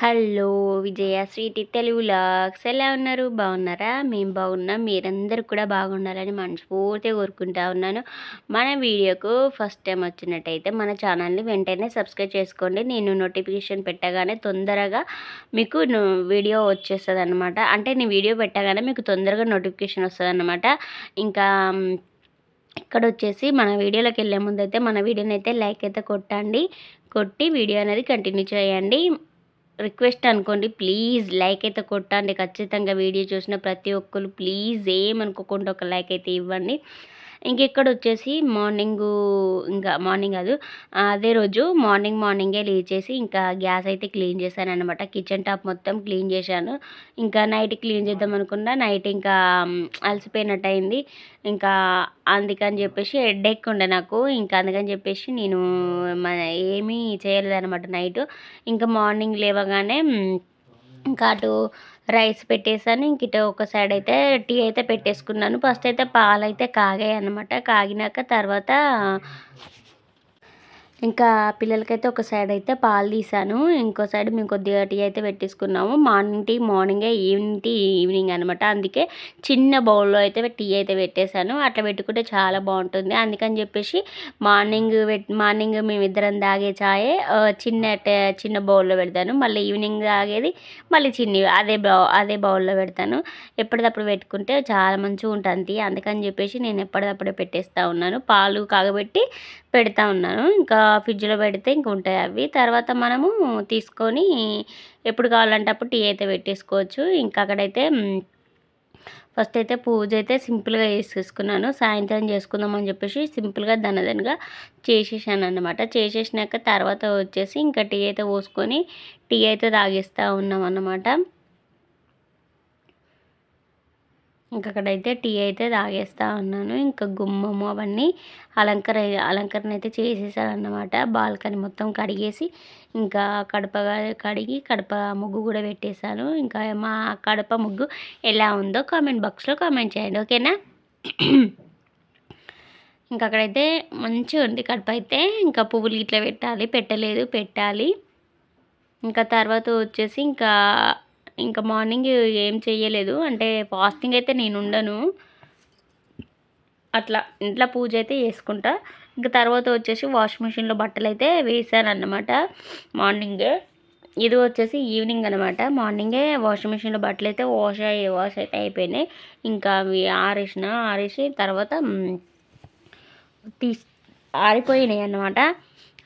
Hello Vijaya sweety Telugu vlogs. ఎలా ఉన్నారు? బాగున్నారా? మేము బాగున్నాం. మీరందరూ కూడా బాగుండాలని మనస్ఫూర్తిగా కోరుకుంటా ఉన్నాను. మన వీడియోకు ఫస్ట్ టైం వచ్చినట్టయితే మన ఛానల్ని వెంటనే సబ్స్క్రైబ్ చేసుకోండి. నేను నోటిఫికేషన్ పెట్టగానే తొందరగా మీకు వీడియో వచ్చేస్తుంది అనమాట అంటే నేను వీడియో పెట్టగానే మీకు తొందరగా నోటిఫికేషన్ వస్తుంది అనమాట ఇంకా ఇక్కడ వచ్చేసి మన వీడియోలోకి వెళ్ళే ముందు అయితే మన వీడియోని అయితే లైక్ అయితే కొట్టండి. కొట్టి వీడియో అనేది కంటిన్యూ చేయండి. రిక్వెస్ట్ అనుకోండి. ప్లీజ్ లైక్ అయితే కొట్టండి. ఖచ్చితంగా వీడియో చూసిన ప్రతి ఒక్కరు ప్లీజ్ ఏమనుకోకుండా ఒక లైక్ అయితే ఇవ్వండి. ఇంకెక్కడ వచ్చేసి మార్నింగు ఇంకా మార్నింగ్ కాదు అదే రోజు మార్నింగ్ మార్నింగే లేచేసి ఇంకా గ్యాస్ అయితే క్లీన్ చేశాను అనమాట కిచెన్ టాప్ మొత్తం క్లీన్ చేశాను. ఇంకా నైట్ క్లీన్ చేద్దాం అనుకున్నా నైట్ ఇంకా అలసిపోయినట్టు అయింది ఇంకా అందుకని చెప్పేసి హెడ్ ఉండే నాకు. ఇంకా అందుకని చెప్పేసి నేను ఏమీ చేయలేదన్నమాట నైట్. ఇంకా మార్నింగ్ లేవగానే ఇంకా అటు రైస్ పెట్టేసాను ఇంక ఒక సైడ్ అయితే టీ అయితే పెట్టేసుకున్నాను. ఫస్ట్ అయితే పాలు అయితే కాగాయి అనమాట కాగినాక తర్వాత ఇంకా పిల్లలకైతే ఒక సైడ్ అయితే పాలు తీసాను. ఇంకో సైడ్ మేము కొద్దిగా టీ అయితే పెట్టేసుకున్నాము. మార్నింగ్ టీ మార్నింగే ఈవినింగ్ టీ ఈవినింగ్ అనమాట అందుకే చిన్న బౌల్లో అయితే టీ అయితే పెట్టేశాను. అట్లా పెట్టుకుంటే చాలా బాగుంటుంది. అందుకని చెప్పేసి మార్నింగ్ మార్నింగ్ మేమిద్దరం తాగే చాయే చిన్న చిన్న బౌల్లో పెడతాను. మళ్ళీ ఈవినింగ్ తాగేది మళ్ళీ చిన్న అదే బౌ అదే బౌల్లో పెడతాను. ఎప్పటికప్పుడు పెట్టుకుంటే చాలా మంచిగా ఉంటుంది. అందుకని చెప్పేసి నేను ఎప్పటికప్పుడే పెట్టేస్తూ ఉన్నాను. పాలు కాగబెట్టి పెడతా ఉన్నాను. ఇంకా ఫ్రిడ్జ్లో పెడితే ఇంక ఉంటాయి అవి. తర్వాత మనము తీసుకొని ఎప్పుడు కావాలంటే అప్పుడు టీ అయితే పెట్టేసుకోవచ్చు. ఇంకా అక్కడైతే ఫస్ట్ అయితే పూజ అయితే సింపుల్గా చేసేసుకున్నాను. సాయంత్రం చేసుకుందామని చెప్పేసి సింపుల్గా దనదనగా చేసేసాను అనమాట చేసేసినాక తర్వాత వచ్చేసి ఇంకా టీ అయితే పోసుకొని టీ అయితే తాగేస్తూ ఉన్నాం అన్నమాట ఇంకక్కడైతే టీ అయితే తాగేస్తూ ఉన్నాను. ఇంకా గుమ్మము అవన్నీ అలంకర అలంకరణ అయితే చేసేసాను అన్నమాట బాల్కనీ మొత్తం కడిగేసి ఇంకా కడప కడిగి కడప ముగ్గు కూడా పెట్టేశాను. ఇంకా మా కడప ముగ్గు ఎలా ఉందో కామెంట్ బాక్స్లో కామెంట్ చేయండి. ఓకేనా? ఇంకా అక్కడైతే మంచిగా ఉంది కడప అయితే. ఇంకా పువ్వులు ఇట్లా పెట్టాలి పెట్టలేదు పెట్టాలి. ఇంకా తర్వాత వచ్చేసి ఇంకా ఇంకా మార్నింగ్ ఏం చేయలేదు అంటే ఫాస్టింగ్ అయితే నేను ఉండను. అట్లా ఇంట్లో పూజ అయితే చేసుకుంటా. ఇంకా తర్వాత వచ్చేసి వాషింగ్ మిషన్లో బట్టలు అయితే వేసాను అన్నమాట మార్నింగే. ఇది వచ్చేసి ఈవినింగ్ అనమాట మార్నింగే వాషింగ్ మిషన్లో బట్టలు అయితే వాష్ అయ్యి వాష్ అయితే అయిపోయినాయి. ఇంకా అవి ఆరేసిన ఆరేసి తర్వాత తీసి ఆరిపోయినాయి అన్నమాట.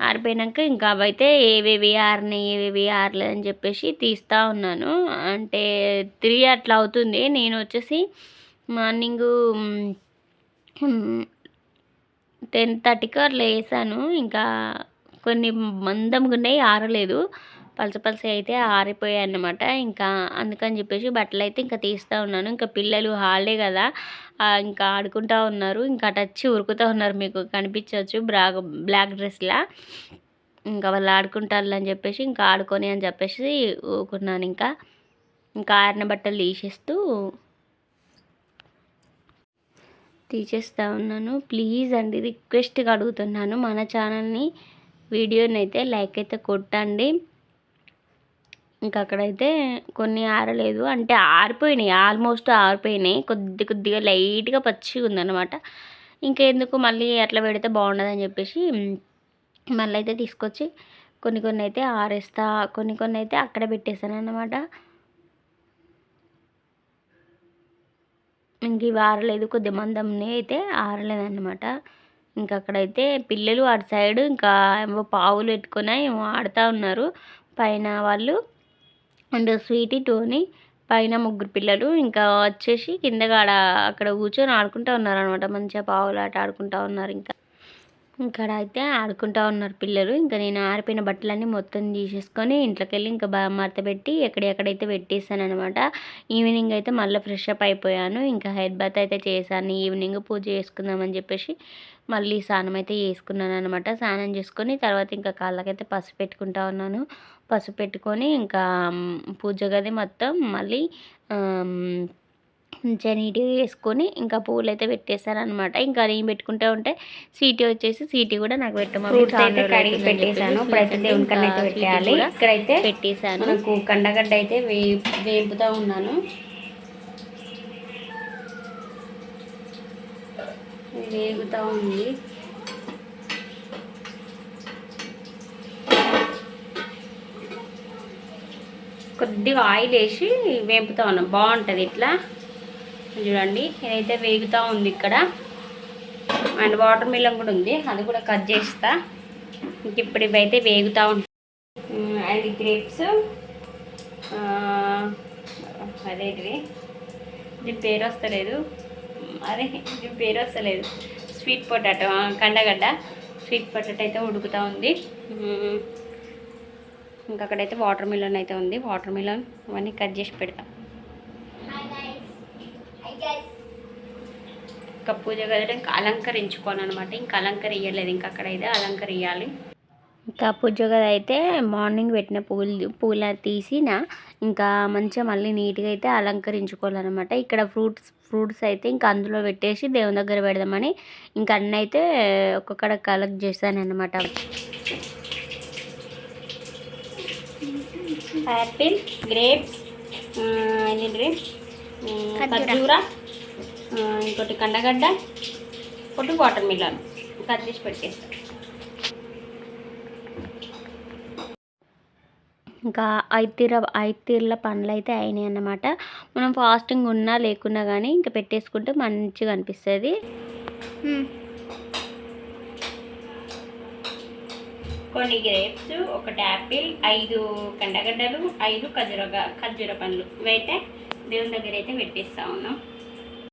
ఆరిపోయినాక ఇంకా అవైతే ఏవేవి ఆరినాయి ఏవేవి ఆరలేదు అని చెప్పేసి తీస్తూ ఉన్నాను. అంటే త్రీ అట్లా అవుతుంది. నేను వచ్చేసి మార్నింగు టెన్ థర్టీకి అట్లా వేసాను ఇంకా కొన్ని మందంగా ఉన్నాయి ఆరలేదు. పలస పలస అయితే ఆరిపోయాయి అన్నమాట. ఇంకా అందుకని చెప్పేసి బట్టలు అయితే ఇంకా తీస్తూ ఉన్నాను. ఇంకా పిల్లలు హాలే కదా ఇంకా ఆడుకుంటూ ఉన్నారు. ఇంకా టచ్చి ఉరుకుతూ ఉన్నారు మీకు కనిపించవచ్చు బ్లాక్ బ్లాక్ డ్రెస్లా. ఇంకా వాళ్ళు ఆడుకుంటారు అని చెప్పేసి ఇంకా ఆడుకొని అని చెప్పేసి ఊకున్నాను ఇంకా. ఇంకా ఆరిన బట్టలు తీసేస్తూ తీసేస్తూ ఉన్నాను. ప్లీజ్ అండి రిక్వెస్ట్గా అడుగుతున్నాను. మన ఛానల్ని వీడియోని అయితే లైక్ అయితే కొట్టండి. ఇంకా అక్కడైతే కొన్ని ఆరలేదు. అంటే ఆరిపోయినాయి. ఆల్మోస్ట్ ఆరిపోయినాయి. కొద్ది కొద్దిగా లైట్గా పచ్చిగా ఉందన్నమాట. ఇంకెందుకు మళ్ళీ అట్లా పెడితే బాగుండదని చెప్పేసి మళ్ళీ అయితే తీసుకొచ్చి కొన్ని కొన్ని అయితే ఆరేస్తా కొన్ని కొన్ని అయితే అక్కడ పెట్టేశాను అన్నమాట ఇంక ఇవి ఆరలేదు. కొద్ది మందం అయితే ఆరలేదన్నమాట. ఇంకా అక్కడైతే పిల్లలు అటు సైడ్ ఇంకా ఏమో పావులు పెట్టుకుని ఏమో ఆడుతూ ఉన్నారు. పైన వాళ్ళు అండ్ స్వీటీ టోనీ పైన ముగ్గురు పిల్లలు ఇంకా వచ్చేసి కిందగాడ అక్కడ కూర్చొని ఆడుకుంటూ ఉన్నారనమాట మంచిగా పావులాట ఆడుకుంటూ ఉన్నారు ఇంకా. ఇక్కడ అయితే ఆడుకుంటూ ఉన్నారు పిల్లలు. ఇంకా నేను ఆరిపోయిన బట్టలన్నీ మొత్తం తీసేసుకొని ఇంట్లోకి వెళ్ళి ఇంకా బాగా మడతపెట్టి ఎక్కడెక్కడైతే పెట్టేసాను అనమాట ఈవినింగ్ అయితే మళ్ళీ ఫ్రెష్ అప్ అయిపోయాను. ఇంకా హెడ్ బాత్ అయితే చేశాను. ఈవినింగ్ పూజ చేసుకుందామని చెప్పేసి మళ్ళీ స్నానం అయితే చేసుకున్నాను అనమాట స్నానం చేసుకొని తర్వాత ఇంకా కాళ్ళకైతే పసుపు పెట్టుకుంటా ఉన్నాను. పసుపు పెట్టుకొని ఇంకా పూజ గది మొత్తం మళ్ళీ మంచిగా నీట్గా వేసుకొని ఇంకా పూలు అయితే పెట్టేశాను అనమాట ఇంకా నేను పెట్టుకుంటూ ఉంటే సీటీ వచ్చేసి సీటీ కూడా నాకు పెట్టమని పెట్టేశాను. ఇప్పుడైతే దేవుని కన్నా అయితే పెట్టేయాలి. ఇక్కడైతే పెట్టేశాను. మనకు కండగడ్డ అయితే వే వేపుతూ ఉన్నాను. వేగుతూ ఉంది. కొద్దిగా ఆయిల్ వేసి వేపుతా ఉన్నాం బాగుంటుంది ఇట్లా. చూడండి ఇదైతే వేగుతూ ఉంది ఇక్కడ. అండ్ వాటర్ మిలన్ కూడా ఉంది అది కూడా కట్ చేస్తా. ఇంక ఇప్పుడు ఇవైతే వేగుతూ ఉంటాయి. అండ్ గ్రేప్స్ అదేంటిది దీని పేరు వస్తలేదు. అదే దీని పేరు వస్తలేదు. స్వీట్ పొటాటో కండగడ్డ స్వీట్ పొటాటో అయితే ఉడుకుతూ ఉంది. ఇంకక్కడైతే వాటర్ మిలన్ అయితే ఉంది. వాటర్ మిలన్ అవన్నీ కట్ చేసి పెడతాం. ఇంకా పూజ గదిలో ఇంకా అలంకరించుకోను అనమాట ఇంకా అలంకరియ్యలేదు ఇంకా అక్కడైతే అలంకరియాలి ఇంకా పూజ గది అయితే మార్నింగ్ పెట్టిన పూలు పూల తీసిన ఇంకా మంచిగా మళ్ళీ నీట్గా అయితే అలంకరించుకోవాలన్నమాట. ఇక్కడ ఫ్రూట్స్ ఫ్రూట్స్ అయితే ఇంకా అందులో పెట్టేసి దేవుని దగ్గర పెడదామని ఇంకా అన్నీ అయితే ఒక్కొక్కడ కలెక్ట్ చేశాను అనమాట యాపిల్ గ్రేప్స్ ఏంటంటే ఖర్జూర. ఇంకోటి కండగడ్డ ఒకటి వాటర్ మిలన్. కట్ చేసి పెట్టేస్తాం. ఇంకా ఐదు తీర ఐదు తీర్ల పనులు అయితే అయినాయి అన్నమాట. మనం ఫాస్టింగ్ ఉన్నా లేకున్నా కానీ ఇంకా పెట్టేసుకుంటే మంచిగా అనిపిస్తుంది. కొన్ని గ్రేప్స్ ఒకటి యాపిల్ ఐదు కండగడ్డలు ఐదు ఖర్జూర ఖర్జూర పండ్లు. ఇవైతే దేవుని దగ్గర అయితే పెట్టేస్తా ఉన్నాం.